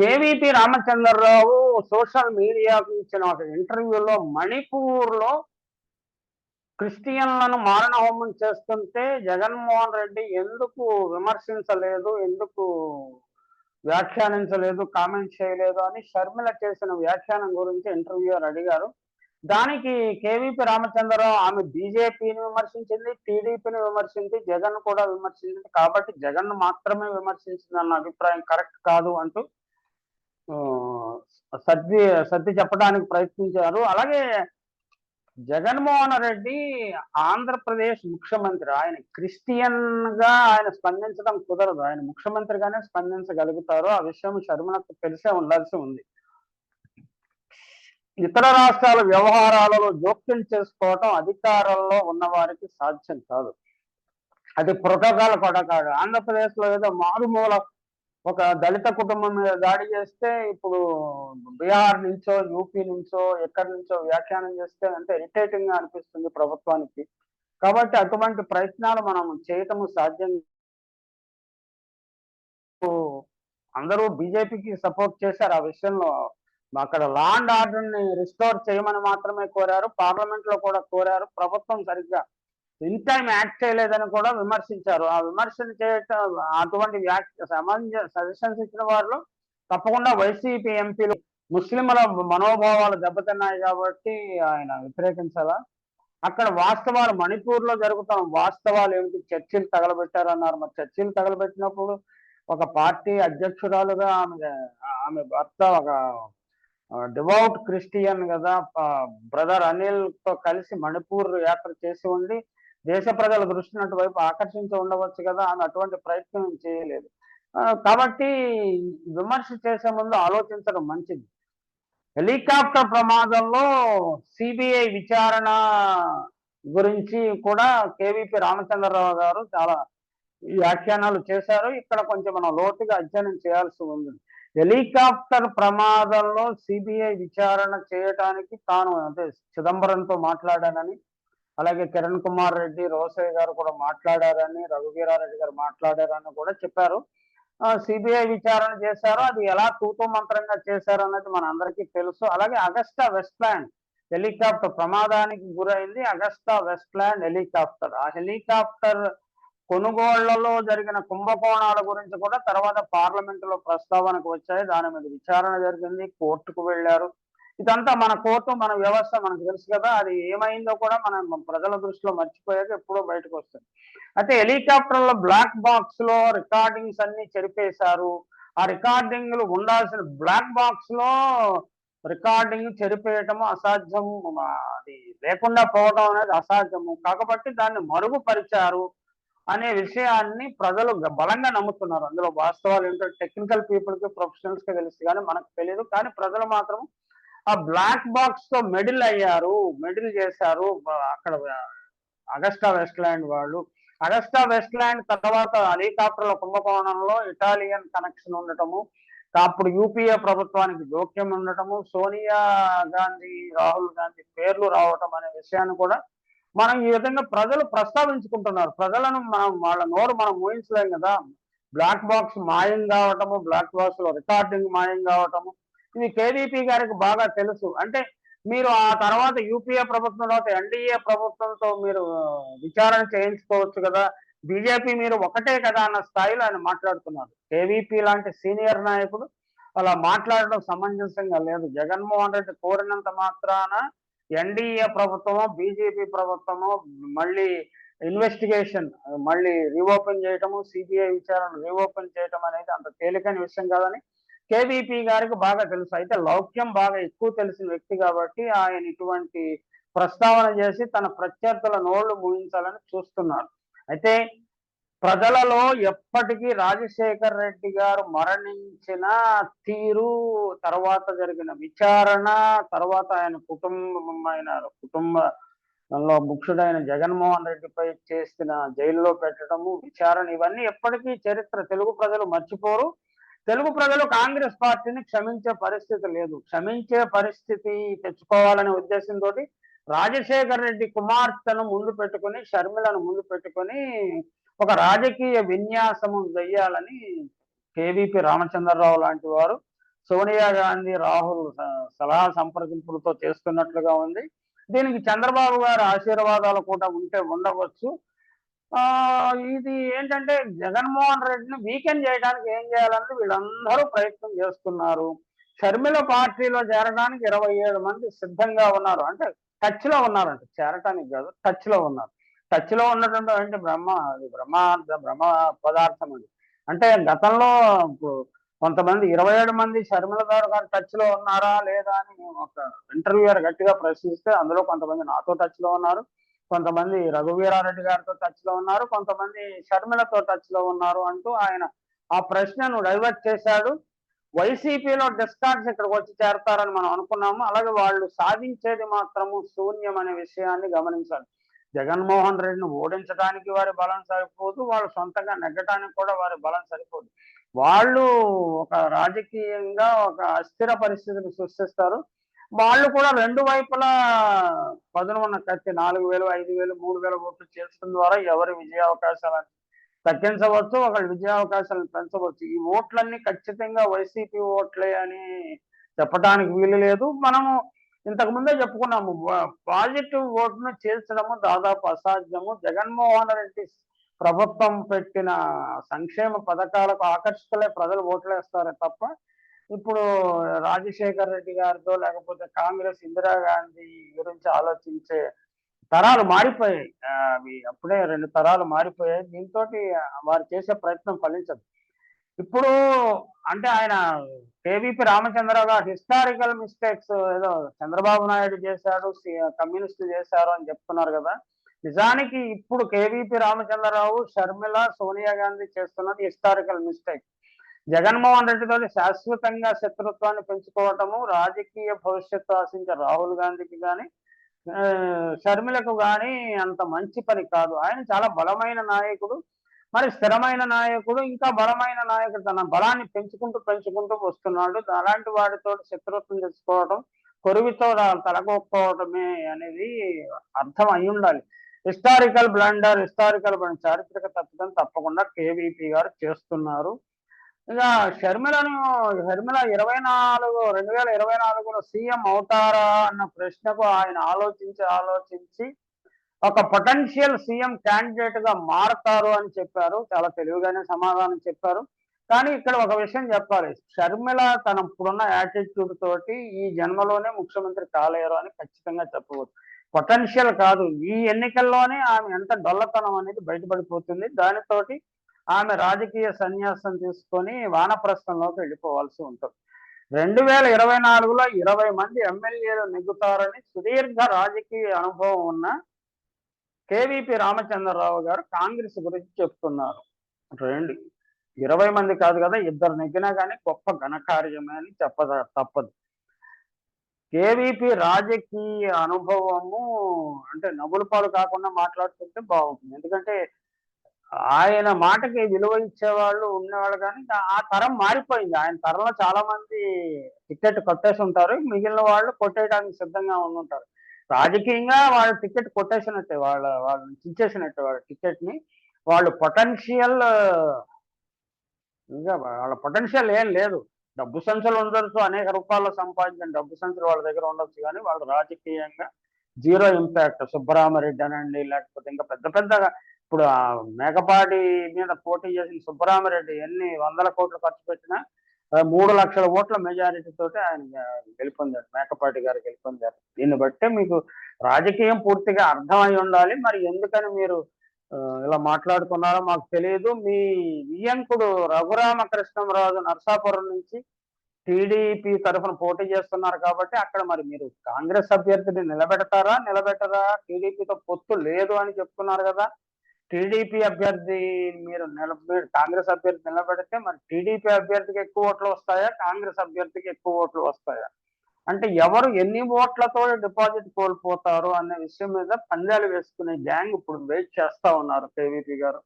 KVP Ramachandra Rao social మీడియాకు ఇచ్చిన ఒక ఇంటర్వ్యూలో మణిపూర్లో క్రిస్టియన్లను మారణహోమం చేస్తుంటే జగన్మోహన్ రెడ్డి ఎందుకు విమర్శించలేదు ఎందుకు వ్యాఖ్యానించలేదు కామెంట్ చేయలేదు అని షర్మిల చేసిన వ్యాఖ్యానం గురించి ఇంటర్వ్యూయర్ అడిగారు. దానికి కేవీపీ రామచంద్రరావు ఆమె బీజేపీని విమర్శించింది టీడీపీని విమర్శించి జగన్ కూడా విమర్శించింది. కాబట్టి జగన్ మాత్రమే విమర్శించింది అన్న అభిప్రాయం కరెక్ట్ కాదు అంటూ సర్ది సర్ది చెప్పడానికి ప్రయత్నించారు. అలాగే జగన్మోహన్ రెడ్డి ఆంధ్రప్రదేశ్ ముఖ్యమంత్రి ఆయన క్రిస్టియన్గా ఆయన స్పందించడం కుదరదు. ఆయన ముఖ్యమంత్రిగానే స్పందించగలుగుతారు. ఆ విషయం షర్మిలకు తెలిసే ఉండాల్సి ఉంది. ఇతర రాష్ట్రాల వ్యవహారాలలో జోక్యం చేసుకోవటం అధికారంలో ఉన్న వారికి సాధ్యం కాదు. అది ప్రోటోకాల్ కూడా కాదు. ఆంధ్రప్రదేశ్లో ఏదో మారుమూల ఒక దళిత కుటుంబం మీద దాడి చేస్తే ఇప్పుడు బీహార్ నుంచో యూపీ నుంచో ఎక్కడి నుంచో వ్యాఖ్యానం చేస్తే అంటే ఇరిటేటింగ్గా అనిపిస్తుంది ప్రభుత్వానికి. కాబట్టి అటువంటి ప్రయత్నాలు మనం చేయటము సాధ్యం. అందరూ బీజేపీకి సపోర్ట్ చేశారు ఆ విషయంలో. అక్కడ లా అండ్ ఆర్డర్ని రిస్టోర్ చేయమని మాత్రమే కోరారు. పార్లమెంట్లో కూడా కోరారు. ప్రభుత్వం సరిగ్గా ఇన్ టైం యాక్ట్ చేయలేదని కూడా విమర్శించారు. ఆ విమర్శలు చేయటం అటువంటి వ్యాఖ్య సమంజ సజెషన్స్ ఇచ్చిన వారిలో తప్పకుండా వైసీపీ ఎంపీలు ముస్లింల మనోభావాలు దెబ్బతిన్నాయి కాబట్టి ఆయన వ్యతిరేకించాలా? అక్కడ వాస్తవాలు మణిపూర్లో జరుగుతున్న వాస్తవాలు ఏమిటి? చర్చిలు తగలబెట్టారన్నారు. మరి చర్చిలు తగలబెట్టినప్పుడు ఒక పార్టీ అధ్యక్షురాలుగా ఆమె ఆమె భర్త ఒక డివౌట్ క్రిస్టియన్ కదా. బ్రదర్ అనిల్తో కలిసి మణిపూర్ యాత్ర చేసి ఉండి దేశ ప్రజల దృష్టిని అటువైపు ఆకర్షించి ఉండవచ్చు కదా అని అటువంటి ప్రయత్నం చేయలేదు. కాబట్టి విమర్శ చేసే ముందు ఆలోచించడం మంచిది. హెలికాప్టర్ ప్రమాదంలో సిబిఐ విచారణ గురించి కూడా కేవీపీ రామచంద్రరావు గారు చాలా వ్యాఖ్యానాలు చేశారు. ఇక్కడ కొంచెం మనం లోతుగా అధ్యయనం చేయాల్సి ఉంది. హెలికాప్టర్ ప్రమాదంలో సిబిఐ విచారణ చేయటానికి తాను అంటే చిదంబరంతో మాట్లాడానని అలాగే కిరణ్ కుమార్ రెడ్డి రోసయ్య గారు కూడా మాట్లాడారని రఘువీరారెడ్డి గారు మాట్లాడారని కూడా చెప్పారు. సిబిఐ విచారణ చేశారు. అది ఎలా తూతూ మంత్రంగా చేశారు అన్నది మన అందరికీ తెలుసు. అలాగే అగస్టా వెస్ట్లాండ్ హెలికాప్టర్ ప్రమాదానికి గురైంది. Agusta Westland helicopter. ఆ హెలికాప్టర్ కొనుగోళ్ళలో జరిగిన కుంభకోణాల గురించి కూడా తర్వాత పార్లమెంటులో ప్రస్తావనకు వచ్చాయి. దాని మీద విచారణ జరిగింది. కోర్టుకు వెళ్ళారు. ఇదంతా మన కోర్టు మన వ్యవస్థ మనకు తెలుసు కదా. అది ఏమైందో కూడా మనం ప్రజల దృష్టిలో మర్చిపోయాక ఎప్పుడో బయటకు వస్తుంది. అయితే హెలికాప్టర్ల బ్లాక్ బాక్స్లో రికార్డింగ్స్ అన్ని చెరిపేశారు. ఆ రికార్డింగ్లు ఉండాల్సిన బ్లాక్ బాక్స్లో రికార్డింగ్ చెరిపేయటము అసాధ్యము అది లేకుండా పోవడం అనేది అసాధ్యము. కాబట్టి దాన్ని మరుగుపరిచారు అనే విషయాన్ని ప్రజలు బలంగా నమ్ముతున్నారు. అందులో వాస్తవాలు ఏంటో టెక్నికల్ పీపుల్కి ప్రొఫెషనల్స్కి తెలుసు కానీ మనకు తెలియదు కానీ ప్రజలు మాత్రం ఆ బ్లాక్ బాక్స్తో మెడిల్ అయ్యారు. మెడిల్ చేశారు. అక్కడ అగస్టా వెస్ట్ ల్యాండ్ వాళ్ళు. అగస్టా వెస్ట్ ల్యాండ్ తర్వాత హెలికాప్టర్ల కుంభకోణంలో ఇటాలియన్ కనెక్షన్ ఉండటము. అప్పుడు యూపీఏ ప్రభుత్వానికి జోక్యం ఉండటము. సోనియా గాంధీ రాహుల్ గాంధీ పేర్లు రావటం అనే విషయాన్ని కూడా మనం ఈ విధంగా ప్రజలు ప్రస్తావించుకుంటున్నారు. ప్రజలను మనం వాళ్ళ నోరు మనం ఊహించలేం కదా. బ్లాక్ బాక్స్ మాయం కావటము బ్లాక్ బాక్స్లో రికార్డింగ్ మాయం కావటము. ఇది కేడీపీ గారికి బాగా తెలుసు. అంటే మీరు ఆ తర్వాత యూపీఏ ప్రభుత్వం తర్వాత ఎన్డీఏ ప్రభుత్వంతో మీరు విచారణ చేయించుకోవచ్చు కదా. బీజేపీ మీరు ఒకటే కదా అన్న స్థాయిలో ఆయన మాట్లాడుతున్నారు. కేవీపీ లాంటి సీనియర్ నాయకుడు అలా మాట్లాడడం సమంజసంగా లేదు. జగన్మోహన్ రెడ్డి కోరినంత మాత్రాన ఎన్డీఏ ప్రభుత్వము బీజేపీ ప్రభుత్వము మళ్ళీ ఇన్వెస్టిగేషన్ మళ్ళీ రీఓపెన్ చేయటము సిబిఐ విచారణ రీఓపెన్ చేయటం అనేది అంత తేలికైన విషయం కాదని కేవీపీ గారికి బాగా తెలుసు. అయితే లౌక్యం బాగా ఎక్కువ తెలిసిన వ్యక్తి కాబట్టి ఆయన ఇటువంటి ప్రస్తావన చేసి తన ప్రత్యర్థుల నోళ్ళు ముగించాలని చూస్తున్నారు. అయితే ప్రజలలో ఎప్పటికీ రాజశేఖర్ రెడ్డి గారు మరణించిన తీరు తర్వాత జరిగిన విచారణ తర్వాత ఆయన కుటుంబం ఆయన కుటుంబంలో ముఖ్యుడైన జగన్మోహన్ రెడ్డిపై చేసిన జైల్లో పెట్టడము విచారణ ఇవన్నీ ఎప్పటికీ చరిత్ర తెలుగు ప్రజలు మర్చిపోరు. తెలుగు ప్రజలు కాంగ్రెస్ పార్టీని క్షమించే పరిస్థితి లేదు. క్షమించే పరిస్థితి తెచ్చుకోవాలనే ఉద్దేశంతో రాజశేఖర్ రెడ్డి కుమార్తెను ముందు పెట్టుకుని షర్మిలను ముందు పెట్టుకొని ఒక రాజకీయ విన్యాసము వెయ్యాలని కేవీపీ రామచంద్రరావు లాంటి వారు సోనియా గాంధీ రాహుల్ సలహా సంప్రదింపులతో చేస్తున్నట్లుగా ఉంది. దీనికి చంద్రబాబు గారి ఆశీర్వాదాలు కూడా ఉంటే ఉండవచ్చు. ఇది ఏంటంటే జగన్మోహన్ రెడ్డిని వీకెండ్ చేయడానికి ఏం చేయాలని వీళ్ళందరూ ప్రయత్నం చేస్తున్నారు. షర్మిల పార్టీలో చేరడానికి ఇరవై ఏడు మంది సిద్ధంగా ఉన్నారు. అంటే టచ్లో ఉన్నారంట. చేరటానికి కాదు టచ్లో ఉన్నారు. టచ్లో ఉండటం అంటే బ్రహ్మ అది బ్రహ్మార్థ బ్రహ్మ పదార్థం అది. అంటే గతంలో కొంతమంది ఇరవై ఏడు మంది షర్మిల గారు గారు టచ్లో ఉన్నారా లేదా అని ఒక ఇంటర్వ్యూయర్ గట్టిగా ప్రశ్నిస్తే అందులో కొంతమంది నాతో టచ్లో ఉన్నారు. కొంతమంది రఘువీరారెడ్డి గారితో టచ్లో ఉన్నారు కొంతమంది షర్మిలతో టచ్లో ఉన్నారు అంటూ ఆయన ఆ ప్రశ్నను డైవర్ట్ చేశాడు. వైసీపీలో డిస్కార్డ్స్ ఇక్కడికి వచ్చి చేరతారని మనం అనుకున్నాము. అలాగే వాళ్ళు సాధించేది మాత్రము శూన్యం అనే విషయాన్ని గమనించాలి. జగన్మోహన్ రెడ్డిని ఓడించడానికి వారి బలం సరిపోదు వాళ్ళు సొంతంగా నెగ్గడానికి కూడా వారి బలం సరిపోదు. వాళ్ళు ఒక రాజకీయంగా ఒక అస్థిర పరిస్థితిని సృష్టిస్తారు. వాళ్ళు కూడా రెండు వైపులా పదును ఉన్న కత్తి నాలుగు వేలు ఐదు వేలు మూడు వేల ఓట్లు చేర్చడం ద్వారా ఎవరి విజయావకాశాలను తగ్గించవచ్చు ఒకళ్ళ విజయావకాశాలను పెంచవచ్చు. ఈ ఓట్లన్నీ ఖచ్చితంగా వైసీపీ ఓట్లే అని చెప్పడానికి వీలు లేదు. మనము ఇంతకు ముందే చెప్పుకున్నాము పాజిటివ్ ఓట్ను చేర్చడము దాదాపు అసాధ్యము. జగన్మోహన్ రెడ్డి ప్రభుత్వం పెట్టిన సంక్షేమ పథకాలకు ఆకర్షితులే ప్రజలు ఓట్లేస్తారే తప్ప ఇప్పుడు రాజశేఖర్ రెడ్డి గారితో లేకపోతే కాంగ్రెస్ ఇందిరాగాంధీ గురించి ఆలోచించే తరాలు మారిపోయాయి. అవి అప్పుడే రెండు తరాలు మారిపోయాయి. దీంతో వారు చేసే ప్రయత్నం ఫలించదు. ఇప్పుడు అంటే ఆయన కేవీపీ రామచంద్రరావు గారు హిస్టారికల్ మిస్టేక్స్ ఏదో చంద్రబాబు నాయుడు చేశాడు సి- కమ్యూనిస్టులు చేశారు అని చెప్తున్నారు కదా. నిజానికి ఇప్పుడు కేవీపీ రామచంద్రరావు షర్మిల సోనియా గాంధీ చేస్తున్నది హిస్టారికల్ మిస్టేక్. జగన్మోహన్ రెడ్డితో శాశ్వతంగా శత్రుత్వాన్ని పెంచుకోవటము రాజకీయ భవిష్యత్తు ఆశించే రాహుల్ గాంధీకి కానీ షర్మిలకు కానీ అంత మంచి పని కాదు. ఆయన చాలా బలమైన నాయకుడు. మరి స్థిరమైన నాయకుడు ఇంకా బలమైన నాయకుడు తన బలాన్ని పెంచుకుంటూ పెంచుకుంటూ వస్తున్నాడు. అలాంటి వాడితో శత్రుత్వం తెచ్చుకోవడం కొరివితో తలగొక్కోవడమే అనేది అర్థం అయి ఉండాలి. హిస్టారికల్ బ్లండర్ హిస్టారికల్ చారిత్రక తప్పిదం తప్పకుండా కేవీపీ గారు చేస్తున్నారు. ఇక షర్మిలను షర్మిల ఇరవై నాలుగు రెండు వేల ఇరవై నాలుగులో సీఎం అవుతారా అన్న ప్రశ్నకు ఆయన ఆలోచించి ఆలోచించి ఒక పొటెన్షియల్ సీఎం క్యాండిడేట్గా మారతారు అని చెప్పారు. చాలా తెలివిగానే సమాధానం చెప్పారు. కానీ ఇక్కడ ఒక విషయం చెప్పాలి. షర్మిల తన ఇప్పుడున్న యాటిట్యూడ్ తోటి ఈ జన్మలోనే ముఖ్యమంత్రి కాలేరు అని ఖచ్చితంగా చెప్పవచ్చు. పొటెన్షియల్ కాదు. ఈ ఎన్నికల్లోనే ఆమె ఎంత డొల్లతనం అనేది బయటపడిపోతుంది. దానితోటి ఆమె రాజకీయ సన్యాసం తీసుకొని వానప్రస్థంలోకి వెళ్ళిపోవాల్సి ఉంటుంది. రెండు వేల ఇరవై నాలుగులో ఇరవై మంది ఎమ్మెల్యేలు నెగ్గుతారని సుదీర్ఘ రాజకీయ అనుభవం ఉన్న కేవీపీ రామచంద్రరావు గారు కాంగ్రెస్ గురించి చెప్తున్నారు. రెండు. ఇరవై మంది కాదు కదా ఇద్దరు నెగ్గినా కానీ గొప్ప ఘనకార్యమే అని చెప్పద తప్పదు. కేవీపీ రాజకీయ అనుభవము అంటే నవ్వుల పాలు కాకుండా మాట్లాడుతుంటే బాగుంటుంది. ఎందుకంటే ఆయన మాటకి విలువ ఇచ్చేవాళ్ళు ఉన్నవాళ్ళు కానీ ఆ తరం మారిపోయింది. ఆయన తరంలో చాలా మంది టికెట్ కొట్టేసి ఉంటారు. మిగిలిన వాళ్ళు కొట్టేయడానికి సిద్ధంగా ఉండుంటారు. రాజకీయంగా వాళ్ళు టికెట్ కొట్టేసినట్టే వాళ్ళ వాళ్ళని చించేసినట్టే వాళ్ళ టికెట్ని వాళ్ళు పొటెన్షియల్ ఇంకా వాళ్ళ పొటెన్షియల్ ఏం లేదు. డబ్బు సంచులు ఉండొచ్చు అనేక రూపాయల్లో సంపాదించిన డబ్బు సంచులు వాళ్ళ దగ్గర ఉండొచ్చు కానీ వాళ్ళు రాజకీయంగా జీరో ఇంపాక్ట్ సుబ్బరామరెడ్డి అనండి లేకపోతే ఇంకా పెద్ద పెద్దగా ఇప్పుడు ఆ మేకపాటి మీద పోటీ చేసిన సుబ్బరామరెడ్డి ఎన్ని వందల కోట్లు ఖర్చు పెట్టినా మూడు లక్షల ఓట్ల మెజారిటీ తోటి ఆయన గెలుపొందారు మేకపాటి గారు గెలుపొందారు. దీన్ని బట్టి మీకు రాజకీయం పూర్తిగా అర్థమై ఉండాలి. మరి ఎందుకని మీరు ఇలా మాట్లాడుకున్నారో మాకు తెలియదు. మీ వియంకుడు రఘురామకృష్ణంరాజు నర్సాపురం నుంచి టీడీపీ తరఫున పోటీ చేస్తున్నారు కాబట్టి అక్కడ మరి మీరు కాంగ్రెస్ అభ్యర్థిని నిలబెడతారా నిలబెట్టరా? టీడీపీతో పొత్తు లేదు అని చెప్తున్నారు కదా. టీడీపీ అభ్యర్థి మీరు నిలబడి కాంగ్రెస్ అభ్యర్థి నిలబెడితే మరి టీడీపీ అభ్యర్థికి ఎక్కువ ఓట్లు వస్తాయా? కాంగ్రెస్ అభ్యర్థికి ఎక్కువ ఓట్లు వస్తాయా? అంటే ఎవరు ఎన్ని ఓట్లతో డిపాజిట్ కోల్పోతారు అనే విషయం మీద పందాలు వేసుకునే గ్యాంగ్ ఇప్పుడు వెయిట్ చేస్తా ఉన్నారు కేవీపీ గారు.